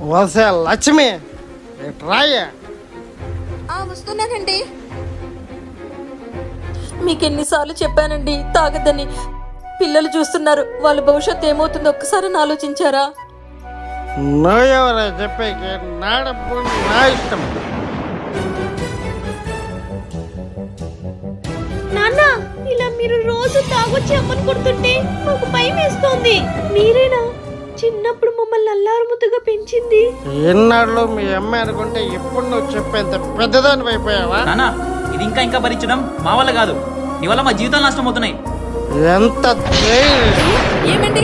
వసే లక్ష్మి రాయ. వస్తున్నానండి. మీకు ఎన్నిసార్లు చెప్పానండి తాగద్దని. పిల్లలు చూస్తున్నారు వాళ్ళ భవిష్యత్తు ఏమవుతుందో ఒక్కసారి ఆలోచించారా? నువ్వెవరా చెప్పేకి నా డబ్బు నా ఇష్టం. నాన్న ఇలా మీరు రోజు తాగొచ్చి అమ్మని కొడుతుంటే మాకు భయం వేస్తోంది. మీరేనా? చిన్నప్పుడు మమ్మల్ని అల్లారుముద్దుగా పెంచింది. ఎన్నాళ్ళు మీ అమ్మాయి అనుకుంటే ఇప్పుడు నువ్వు చెప్పేంత పెద్దదాని అయిపోయావా? నాన్న ఇది ఇంకా ఇంకా భరించడం మా వల్ల కాదు. నీ వల్ల మా జీవితాలు నష్టమవుతున్నాయి ఎంత ధైర్యం. ఏమండి?